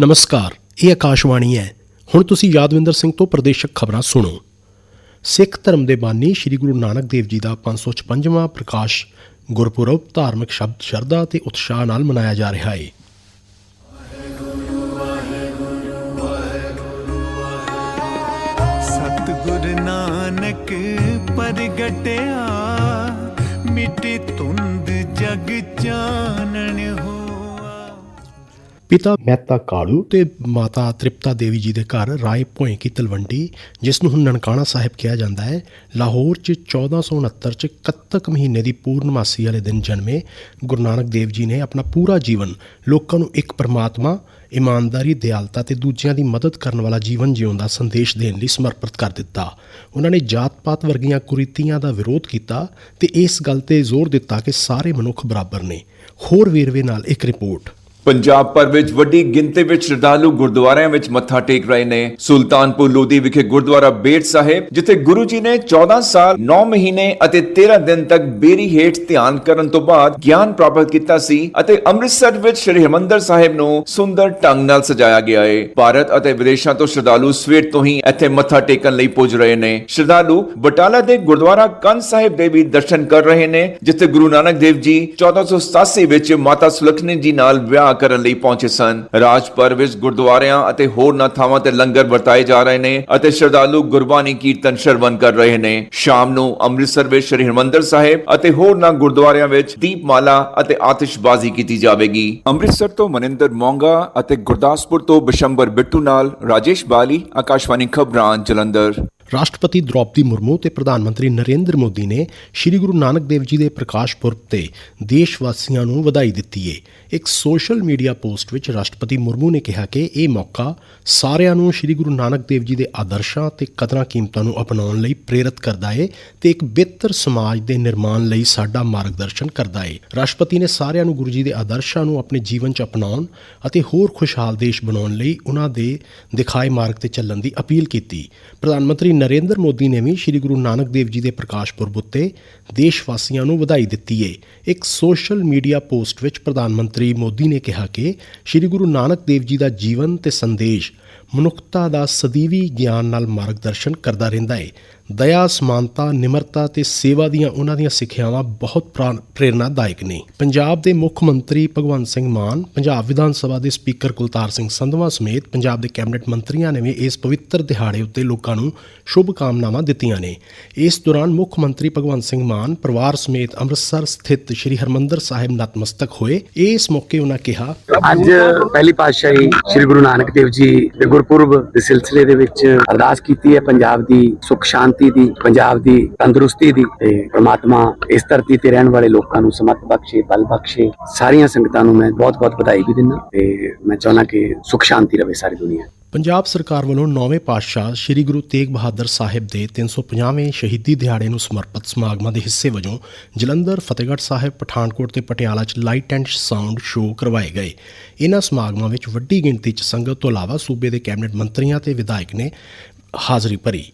ਨਮਸਕਾਰ, ਇਹ ਆਕਾਸ਼ਵਾਣੀ ਹੈ। ਹੁਣ ਤੁਸੀਂ ਯਾਦਵਿੰਦਰ ਸਿੰਘ ਤੋਂ ਪ੍ਰਦੇਸ਼ਕ ਖਬਰਾਂ ਸੁਣੋ। ਸਿੱਖ ਧਰਮ ਦੇ ਬਾਨੀ ਸ੍ਰੀ ਗੁਰੂ ਨਾਨਕ ਦੇਵ ਜੀ ਦਾ 556ਵਾਂ ਪ੍ਰਕਾਸ਼ ਗੁਰਪੁਰਬ ਧਾਰਮਿਕ ਸ਼ਬਦ ਸ਼ਰਧਾ ਤੇ ਉਤਸ਼ਾਹ ਨਾਲ ਮਨਾਇਆ ਜਾ ਰਿਹਾ ਹੈ ਸਤਿਗੁਰ ਨਾਨਕ ਪ੍ਰਗਟਿਆ, ਮਿੱਟੀ ਧੁੰਦ ਜਗ ਚਾਨਣ ਹੋਆ ਪਿਤਾ ਮਹਿਤਾ ਕਾਲੂ ਤੇ ਮਾਤਾ ਤ੍ਰਿਪਤਾ ਦੇਵੀ ਜੀ ਦੇ ਘਰ ਰਾਏ ਭੋਏ ਕੀ ਤਲਵੰਡੀ ਜਿਸ ਨੂੰ ਹੁਣ ਨਨਕਾਣਾ ਸਾਹਿਬ ਕਿਹਾ ਜਾਂਦਾ ਹੈ, ਲਾਹੌਰ 'ਚ 1469 'ਚ ਕੱਤਕ ਮਹੀਨੇ ਦੀ ਪੂਰਨਮਾਸੀ ਵਾਲੇ ਦਿਨ ਜਨਮੇ ਗੁਰੂ ਨਾਨਕ ਦੇਵ ਜੀ ਨੇ ਆਪਣਾ ਪੂਰਾ ਜੀਵਨ ਲੋਕਾਂ ਨੂੰ ਇੱਕ ਪਰਮਾਤਮਾ, ਇਮਾਨਦਾਰੀ, ਦਿਆਲਤਾ ਤੇ ਦੂਜਿਆਂ ਦੀ ਮਦਦ ਕਰਨ ਵਾਲਾ ਜੀਵਨ ਜਿਉਣ ਦਾ ਸੰਦੇਸ਼ ਦੇਣ ਲਈ ਸਮਰਪਿਤ ਕਰ ਦਿੱਤਾ। ਉਹਨਾਂ ਨੇ ਜਾਤ-ਪਾਤ ਵਰਗੀਆਂ ਕੁਰੀਤੀਆਂ ਦਾ ਵਿਰੋਧ ਕੀਤਾ ਤੇ ਇਸ ਗੱਲ ਤੇ ਜ਼ੋਰ ਦਿੱਤਾ ਕਿ ਸਾਰੇ ਮਨੁੱਖ ਬਰਾਬਰ ਨੇ। ਹੋਰ ਵੇਰਵੇ ਨਾਲ ਇੱਕ ਰਿਪੋਰਟ। ਪੰਜਾਬ ਭਰ ਵਿੱਚ ਵੱਡੀ ਗਿਣਤੀ ਵਿੱਚ ਸ਼ਰਧਾਲੂ ਗੁਰਦੁਆਰਿਆਂ ਵਿੱਚ ਮੱਥਾ ਟੇਕ ਰਹੇ ਨੇ। ਸੁਲਤਾਨਪੁਰ ਲੋਧੀ ਵਿਖੇ ਗੁਰਦੁਆਰਾ ਬੇਟ ਸਾਹਿਬ, ਜਿੱਥੇ ਗੁਰੂ ਜੀ ਨੇ 14 ਸਾਲ 9 ਮਹੀਨੇ ਅਤੇ 13 ਦਿਨ ਤੱਕ ਬੇਰੀ ਹੇਠ ਧਿਆਨ ਕਰਨ ਤੋਂ ਬਾਅਦ ਗਿਆਨ ਪ੍ਰਾਪਤ ਕੀਤਾ ਸੀ ਅਤੇ ਅੰਮ੍ਰਿਤਸਰ ਵਿੱਚ ਸ੍ਰੀ ਹਰਿਮੰਦਰ ਸਾਹਿਬ ਨੂੰ ਸੁੰਦਰ ਢੰਗ ਨਾਲ ਸਜਾਇਆ ਗਿਆ ਹੈ ਭਾਰਤ ਅਤੇ ਵਿਦੇਸ਼ਾਂ ਤੋਂ ਸ਼ਰਧਾਲੂ ਸਵੇਰ ਤੋਂ ਹੀ ਇੱਥੇ ਮੱਥਾ ਟੇਕਣ ਲਈ ਪੁੱਜ ਰਹੇ ਨੇ। ਸ਼ਰਧਾਲੂ ਬਟਾਲਾ ਦੇ ਗੁਰਦੁਆਰਾ ਕੰਨ ਸਾਹਿਬ ਦੇ ਵੀ ਦਰਸ਼ਨ ਕਰ ਰਹੇ ਨੇ, ਜਿੱਥੇ ਗੁਰੂ ਨਾਨਕ ਦੇਵ ਜੀ 1487 ਵਿੱਚ ਮਾਤਾ ਸੁਲੱਖਣੀ ਜੀ ਨਾਲ ਵਿਆਹ ਕਰਨ ਲਈ ਪਹੁੰਚੇ ਸਨ। ਰਾਜ ਰਾਜਪੁਰ ਵਿੱਚ ਗੁਰਦੁਆਰਿਆਂ ਅਤੇ ਹੋਰਨਾਂ ਥਾਵਾਂ ਤੇ ਲੰਗਰ ਵਰਤਾਏ ਜਾ ਰਹੇ ਨੇ ਅਤੇ ਸ਼ਰਧਾਲੂ ਗੁਰਬਾਣੀ ਕੀਰਤਨ ਸ਼ਰਵਨ ਕਰ ਰਹੇ ਨੇ। ਸ਼ਾਮ ਨੂੰ ਅੰਮ੍ਰਿਤਸਰ ਵਿੱਚ ਸ੍ਰੀ ਹਰਿਮੰਦਰ ਸਾਹਿਬ ਅਤੇ ਹੋਰਨਾਂ ਗੁਰਦੁਆਰਿਆਂ ਵਿੱਚ ਦੀਪਮਾਲਾ ਅਤੇ ਆਤਿਸ਼ਬਾਜ਼ੀ ਕੀਤੀ ਜਾਵੇਗੀ। ਅੰਮ੍ਰਿਤਸਰ ਤੋਂ ਮਨਿੰਦਰ ਮੋਂਗਾ ਅਤੇ ਗੁਰਦਾਸਪੁਰ ਤੋਂ ਬਿਸ਼ੰਬਰ ਬਿੱਟੂ ਨਾਲ ਰਾਜੇਸ਼ ਬਾਲੀ, ਆਕਾਸ਼ਵਾਣੀ ਖਬਰਾਂ ਜਲੰਧਰ। ਰਾਸ਼ਟਰਪਤੀ ਦ੍ਰੌਪਦੀ ਮੁਰਮੂ ਤੇ ਪ੍ਰਧਾਨ ਮੰਤਰੀ ਨਰਿੰਦਰ ਮੋਦੀ ਨੇ ਸ੍ਰੀ ਗੁਰੂ ਨਾਨਕ ਦੇਵ ਜੀ ਦੇ ਪ੍ਰਕਾਸ਼ ਪੁਰਬ ਤੇ ਦੇਸ਼ ਵਾਸੀਆਂ ਨੂੰ ਵਧਾਈ ਦਿੱਤੀ ਏ। ਇੱਕ ਸੋਸ਼ਲ ਮੀਡੀਆ ਪੋਸਟ ਵਿੱਚ ਰਾਸ਼ਟਰਪਤੀ ਮੁਰਮੂ ਨੇ ਕਿਹਾ ਕਿ ਇਹ ਮੌਕਾ ਸਾਰਿਆਂ ਨੂੰ ਸ੍ਰੀ ਗੁਰੂ ਨਾਨਕ ਦੇਵ ਜੀ ਦੇ ਆਦਰਸ਼ਾਂ ਤੇ ਕਦਰਾਂ ਕੀਮਤਾਂ ਨੂੰ ਅਪਣਾਉਣ ਲਈ ਪ੍ਰੇਰਿਤ ਕਰਦਾ ਏ ਤੇ ਇੱਕ ਬਿਹਤਰ ਸਮਾਜ ਦੇ ਨਿਰਮਾਣ ਲਈ ਸਾਡਾ ਮਾਰਗਦਰਸ਼ਨ ਕਰਦਾ ਏ। ਰਾਸ਼ਟਰਪਤੀ ਨੇ ਸਾਰਿਆਂ ਨੂੰ ਗੁਰੂ ਜੀ ਦੇ ਆਦਰਸ਼ਾਂ ਨੂੰ ਆਪਣੇ ਜੀਵਨ 'ਚ ਅਪਣਾਉਣ ਅਤੇ ਹੋਰ ਖੁਸ਼ਹਾਲ ਦੇਸ਼ ਬਣਾਉਣ ਲਈ ਉਹਨਾਂ ਦੇ ਦਿਖਾਏ ਮਾਰਗ ਤੇ ਚੱਲਣ ਦੀ ਅਪੀਲ ਕੀਤੀ। ਪ੍ਰਧਾਨ ਮੰਤਰੀ ਨਰਿੰਦਰ ਮੋਦੀ ਨੇ ਵੀ ਸ੍ਰੀ ਗੁਰੂ ਨਾਨਕ ਦੇਵ ਜੀ ਦੇ ਪ੍ਰਕਾਸ਼ ਪੁਰਬ ਉੱਤੇ ਦੇਸ਼ ਵਾਸੀਆਂ ਨੂੰ ਵਧਾਈ ਦਿੱਤੀ ਏ। ਇੱਕ ਸੋਸ਼ਲ ਮੀਡੀਆ ਪੋਸਟ ਵਿੱਚ ਪ੍ਰਧਾਨ ਮੰਤਰੀ ਮੋਦੀ ਨੇ ਕਿਹਾ ਕਿ ਸ੍ਰੀ ਗੁਰੂ ਨਾਨਕ ਦੇਵ ਜੀ ਦਾ ਜੀਵਨ ਤੇ ਸੰਦੇਸ਼ ਮਨੁੱਖਤਾ ਦਾ ਸਦੀਵੀ ਗਿਆਨ ਨਾਲ ਮਾਰਗਦਰਸ਼ਨ ਕਰਦਾ ਰਹਿੰਦਾ ਹੈ ਦਇਆ, ਸਮਾਨਤਾ, ਨਿਮਰਤਾ ਤੇ ਸੇਵਾ ਦੀਆਂ ਉਹਨਾਂ ਦੀਆਂ ਸਿੱਖਿਆਵਾਂ ਬਹੁਤ ਪ੍ਰਾ- ਪ੍ਰੇਰਨਾਦਾਇਕ ਨੇ। ਪੰਜਾਬ ਦੇ ਮੁੱਖ ਮੰਤਰੀ ਭਗਵੰਤ ਸਿੰਘ ਮਾਨ, ਪੰਜਾਬ ਵਿਧਾਨ ਸਭਾ ਦੇ ਸਪੀਕਰ ਕੁਲਤਾਰ ਸਿੰਘ ਸੰਧਵਾ ਸਮੇਤ ਪੰਜਾਬ ਦੇ ਕੈਬਨਿਟ ਮੰਤਰੀਆਂ ਨੇ ਵੀ ਇਸ ਪਵਿੱਤਰ ਦਿਹਾੜੇ ਉੱਤੇ ਲੋਕਾਂ ਨੂੰ ਸ਼ੁਭ ਕਾਮਨਾਵਾਂ ਦਿੱਤੀਆਂ ਨੇ। ਇਸ ਦੌਰਾਨ ਮੁੱਖ ਮੰਤਰੀ ਭਗਵੰਤ ਸਿੰਘ ਮਾਨ, ਪਰਿਵਾਰ ਸਮੇਤ ਅੰਮ੍ਰਿਤਸਰ ਸਥਿਤ ਸ੍ਰੀ ਹਰਮੰਦਰ ਸਾਹਿਬ ਨਤਮਸਤਕ ਹੋਏ। ਇਸ ਮੌਕੇ ਉਹਨਾਂ ਕਿਹਾ ਅੱਜ ਪਹਿਲੀ ਪਾਤਸ਼ਾਹੀ ਸ੍ਰੀ ਗੁਰੂ ਨਾਨਕ ਦੇਵ ਜੀ ਦੇ ਗੁਰਪੁਰਬ ਦੇ ਸਿਲਸਿਲੇ ਦੇ ਵਿੱਚ ਅਰਦਾਸ ਕੀਤੀ ਹੈ ਪੰਜਾਬ ਦੀ ਸੁਖ ਸ਼ਾਂਤੀ ਦੀ, ਪੰਜਾਬ ਦੀ ਤੰਦਰੁਸਤੀ ਦੀ ਤੇ ਪ੍ਰਮਾਤਮਾ ਇਸ ਧਰਤੀ ਤੇ ਰਹਿਣ ਵਾਲੇ ਲੋਕਾਂ ਨੂੰ ਸਮਤ ਬਖਸ਼ੇ, ਬਲ ਬਖਸ਼ੇ। ਸਾਰੀਆਂ ਸੰਗਤਾਂ ਨੂੰ ਮੈਂ ਬਹੁਤ-ਬਹੁਤ ਵਧਾਈ ਵੀ ਦਿੰਦਾ ਤੇ ਮੈਂ ਚਾਹੁੰਦਾ ਕਿ ਸੁਖ ਸ਼ਾਂਤੀ ਰਵੇ ਸਾਰੀ ਦੁਨੀਆ। ਪੰਜਾਬ ਸਰਕਾਰ ਵੱਲੋਂ ਨੌਵੇਂ ਪਾਤਸ਼ਾਹ ਸ੍ਰੀ ਗੁਰੂ ਤੇਗ ਬਹਾਦਰ ਸਾਹਿਬ ਦੇ 350ਵੇਂ ਸ਼ਹੀਦੀ ਦਿਹਾੜੇ ਨੂੰ ਸਮਰਪਿਤ ਸਮਾਗਮਾਂ ਦੇ ਹਿੱਸੇ ਵਜੋਂ ਜਲੰਧਰ, ਫਤਿਹਗੜ੍ਹ ਸਾਹਿਬ, ਪਠਾਨਕੋਟ ਤੇ ਪਟਿਆਲਾ 'ਚ ਲਾਈਟ ਐਂਡ ਸਾਊਂਡ ਸ਼ੋਅ ਕਰਵਾਏ ਗਏ। ਇਹਨਾਂ ਸਮਾਗਮਾਂ ਵਿੱਚ ਵੱਡੀ ਗਿਣਤੀ 'ਚ ਸੰਗਤ ਤੋਂ ਇਲਾਵਾ ਸੂਬੇ ਦੇ ਕੈਬਨਿਟ ਮੰਤਰੀਆਂ ਤੇ ਵਿਧਾਇਕ ਨੇ ਹਾਜ਼ਰੀ ਭਰੀ।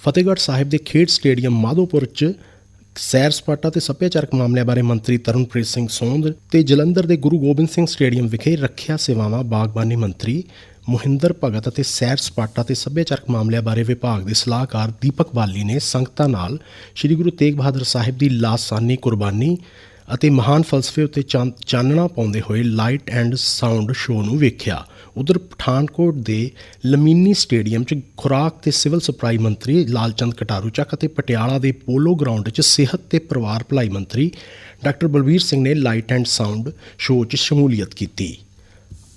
ਫਤਿਹਗੜ੍ਹ ਸਾਹਿਬ ਦੇ ਖੇਡ ਸਟੇਡੀਅਮ ਮਾਧੋਪੁਰ 'ਚ ਸੈਰ ਸਪਾਟਾ ਤੇ ਸੱਭਿਆਚਾਰਕ ਮਾਮਲਿਆਂ ਬਾਰੇ ਮੰਤਰੀ ਤਰਨਪ੍ਰੀਤ ਸਿੰਘ ਸੋਂਦ ਤੇ ਜਲੰਧਰ ਦੇ ਗੁਰੂ ਗੋਬਿੰਦ ਸਿੰਘ ਸਟੇਡੀਅਮ ਵਿਖੇ ਰੱਖਿਆ ਸੇਵਾਵਾਂ ਬਾਗਬਾਨੀ ਮੰਤਰੀ ਮੁਹਿੰਦਰ ਭਗਤ ਅਤੇ ਸੈਰ ਸਪਾਟਾ ਤੇ ਸੱਭਿਆਚਾਰਕ ਮਾਮਲਿਆਂ ਬਾਰੇ ਵਿਭਾਗ ਦੇ ਸਲਾਹਕਾਰ ਦੀਪਕ ਬਾਲੀ ਨੇ ਸੰਗਤਾਂ ਨਾਲ ਸ੍ਰੀ ਗੁਰੂ ਤੇਗ ਬਹਾਦਰ ਸਾਹਿਬ ਦੀ ਲਾਸਾਨੀ ਕੁਰਬਾਨੀ ਅਤੇ ਮਹਾਨ ਫਲਸਫੇ ਉੱਤੇ ਚਾਨ- ਚਾਨਣਾ ਪਾਉਂਦੇ ਹੋਏ ਲਾਈਟ ਐਂਡ ਸਾਊਂਡ ਸ਼ੋਅ ਨੂੰ ਵੇਖਿਆ। ਉਧਰ ਪਠਾਨਕੋਟ ਦੇ ਲਮੀਨੀ ਸਟੇਡੀਅਮ 'ਚ ਖੁਰਾਕ ਤੇ ਸਿਵਲ ਸਪਲਾਈ ਮੰਤਰੀ ਲਾਲਚੰਦ ਕਟਾਰੂ ਚੱਕ ਅਤੇ ਪਟਿਆਲਾ ਦੇ ਪੋਲੋ ਗਰਾਊਂਡ 'ਚ ਸਿਹਤ ਤੇ ਪਰਿਵਾਰ ਭਲਾਈ ਮੰਤਰੀ ਡਾਕਟਰ ਬਲਬੀਰ ਸਿੰਘ ਨੇ ਲਾਈਟ ਐਂਡ ਸਾਊਂਡ ਸ਼ੋਅ 'ਚ ਸ਼ਮੂਲੀਅਤ ਕੀਤੀ।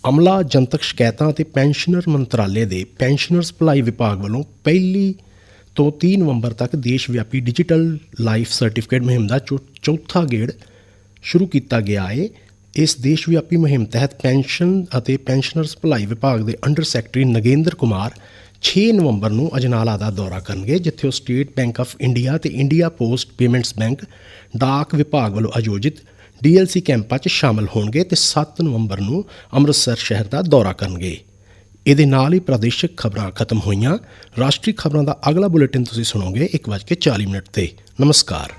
ਅਮਲਾ, ਜਨਤਕ ਸ਼ਿਕਾਇਤਾਂ ਅਤੇ ਪੈਨਸ਼ਨਰ ਮੰਤਰਾਲੇ ਦੇ ਪੈਨਸ਼ਨਰਸ ਭਲਾਈ ਵਿਭਾਗ ਵੱਲੋਂ ਪਹਿਲੀ ਤੋਂ 3 ਨਵੰਬਰ ਤੱਕ ਦੇਸ਼ ਵਿਆਪੀ ਡਿਜੀਟਲ ਲਾਈਫ ਸਰਟੀਫਿਕੇਟ ਮੁਹਿੰਮ ਦਾ ਚੌ- ਚੌਥਾ ਗੇੜ ਸ਼ੁਰੂ ਕੀਤਾ ਗਿਆ ਹੈ ਇਸ ਦੇਸ਼ ਵਿਆਪੀ ਮੁਹਿੰਮ ਤਹਿਤ ਪੈਨਸ਼ਨ ਅਤੇ ਪੈਨਸ਼ਨਰਸ ਭਲਾਈ ਵਿਭਾਗ ਦੇ ਅੰਡਰ ਸੈਕਟਰੀ ਨਗੇਂਦਰ ਕੁਮਾਰ 6 ਨਵੰਬਰ ਨੂੰ ਅਜਨਾਲਾ ਦਾ ਦੌਰਾ ਕਰਨਗੇ, ਜਿੱਥੇ ਉਹ ਸਟੇਟ ਬੈਂਕ ਆਫ ਇੰਡੀਆ ਤੇ ਇੰਡੀਆ ਪੋਸਟ ਪੇਮੈਂਟਸ ਬੈਂਕ, ਡਾਕ ਵਿਭਾਗ ਵੱਲੋਂ ਆਯੋਜਿਤ ਡੀਐਲਸੀ ਕੈਂਪਾਂ 'ਚ ਸ਼ਾਮਲ ਹੋਣਗੇ ਤੇ 7 ਨਵੰਬਰ ਨੂੰ ਅੰਮ੍ਰਿਤਸਰ ਸ਼ਹਿਰ ਦਾ ਦੌਰਾ ਕਰਨਗੇ। ਇਹਦੇ ਨਾਲ ਹੀ ਪ੍ਰਾਦੇਸ਼ਿਕ ਖਬਰਾਂ ਖਤਮ ਹੋਈਆਂ। ਰਾਸ਼ਟਰੀ ਖਬਰਾਂ ਦਾ ਅਗਲਾ ਬੁਲੇਟਿਨ ਤੁਸੀਂ ਸੁਣੋਗੇ 1:40 ਮਿੰਟ ਤੇ। ਨਮਸਕਾਰ।